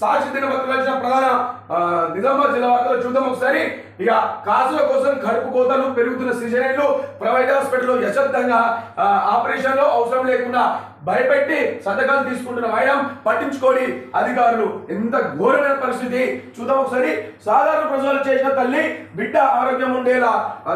సాక్షి దినపత్రికలు వచ్చిన ప్రధాన నిజామాబాద్ జిల్లా వార్తలు చూద్దాం ఒకసారి. ఇక కాసుల కోసం కడుపు కోతలు పెరుగుతున్న సిజనైన్లు ప్రైవేట్ హాస్పిటల్లో యశబ్దంగా ఆ, అవసరం లేకుండా భయపెట్టి సంతకాలు తీసుకుంటున్న వైడం పట్టించుకోని అధికారులు. ఎంత ఘోరమైన పరిస్థితి. చూద్దాం ఒకసారి. సాధారణ ప్రజలు చేసిన తల్లి బిడ్డ ఆరోగ్యం ఉండేలా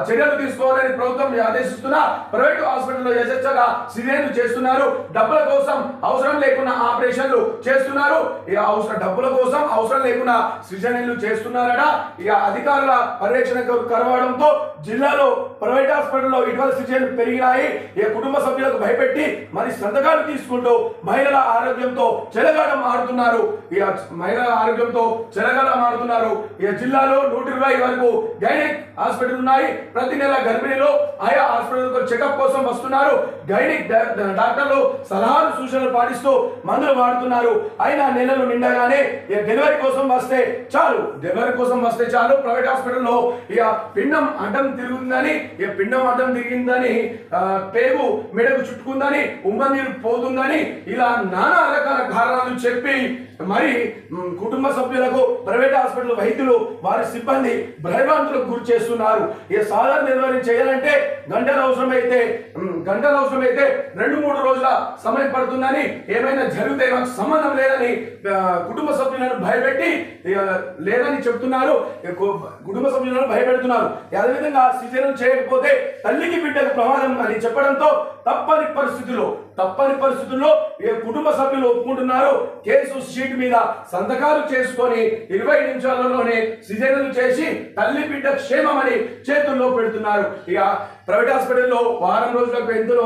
చర్యలు తీసుకోవాలని ప్రభుత్వం ఆదేశిస్తున్న ప్రైవేటు హాస్పిటల్లో యశస్సుగా సిజైన్లు చేస్తున్నారు. డబ్బుల కోసం అవసరం లేకుండా ఆపరేషన్లు చేస్తున్నారు. ఇక అవసరం డబ్బుల కోసం అవసరం లేకుండా సిజైన్లు చేస్తున్నారట. ఇక అధికారుల పర్యవేక్షణ కరవడంతో జిల్లాలో ప్రైవేట్ హాస్పిటల్లో ఇటీవల సిజైన్లు పెరిగినాయి. ఇక కుటుంబ సభ్యులకు భయపెట్టి మరి సంతకాలు తీసుకుంటూ మహిళల ఆరోగ్యంతో చెలగాటం ఆడుతున్నారు. ఇక మహిళల ఆరోగ్యంతో చెలగాడం ఆడుతున్నారు. ఇక జిల్లాలో నూట ఇరవై వరకు గైనిక్ హాస్పిటల్ ఉన్నాయి. ప్రతి నెల గర్భిణీలు ఆయా హాస్పిటల్ చెకప్ కోసం వస్తున్నారు. గైనిక్ డాక్టర్లు సలహాలు సూచనలు పాటిస్తూ మందులు వాడుతున్నారు. అయినా నెలలు నిండగానే ఇక డెలివరీ కోసం వస్తే చాలు. డెలివరీ కోసం వస్తే చాలు. ప్రైవేట్ హాస్పిటల్లో ఇక పిండం అడ్డం తిరుగుతుందని ఇక పిండం అడ్డం తిరిగిందని పేగు మెడకు చుట్టుకుందని ఉమ్మ నీరు పోతుందని ఇలా నానా రకాల కారణాలు చెప్పి మరి కుటుంబ సభ్యులకు ప్రైవేట్ హాస్పిటల్ వైద్యులు వారి సిబ్బంది భయభ్రాంతులకు గురి చేస్తున్నారు. ఏ సాధారణ నిర్వహణ చేయాలంటే గంటల అవసరమైతే మ్, గంటల అవసరమైతే రెండు మూడు రోజుల సమయం పడుతుందని ఏమైనా జరిగితే మాకు సంబంధం లేదని కుటుంబ సభ్యులను భయపెట్టి లేదని చెప్తున్నారు. కుటుంబ సభ్యులను భయపెడుతున్నారు. అదేవిధంగా సిజేరియన్ చేయకపోతే తల్లికి బిడ్డకు ప్రమాదం అని చెప్పడంతో తప్పని పరిస్థితిలో తప్పని పరిస్థితుల్లో ఏ కుటుంబ సభ్యులు ఒప్పుకుంటున్నారు కేసు షీట్ మీద సంతకాలు చేసుకొని ఇరవై నిమిషాలలోనే సిజేరియన్ చేసి తల్లి బిడ్డ క్షేమమని చేతుల్లో పెడుతున్నారు. ఇక ప్రైవేట్ హాస్పిటల్లో వారం రోజులకు ఎందులో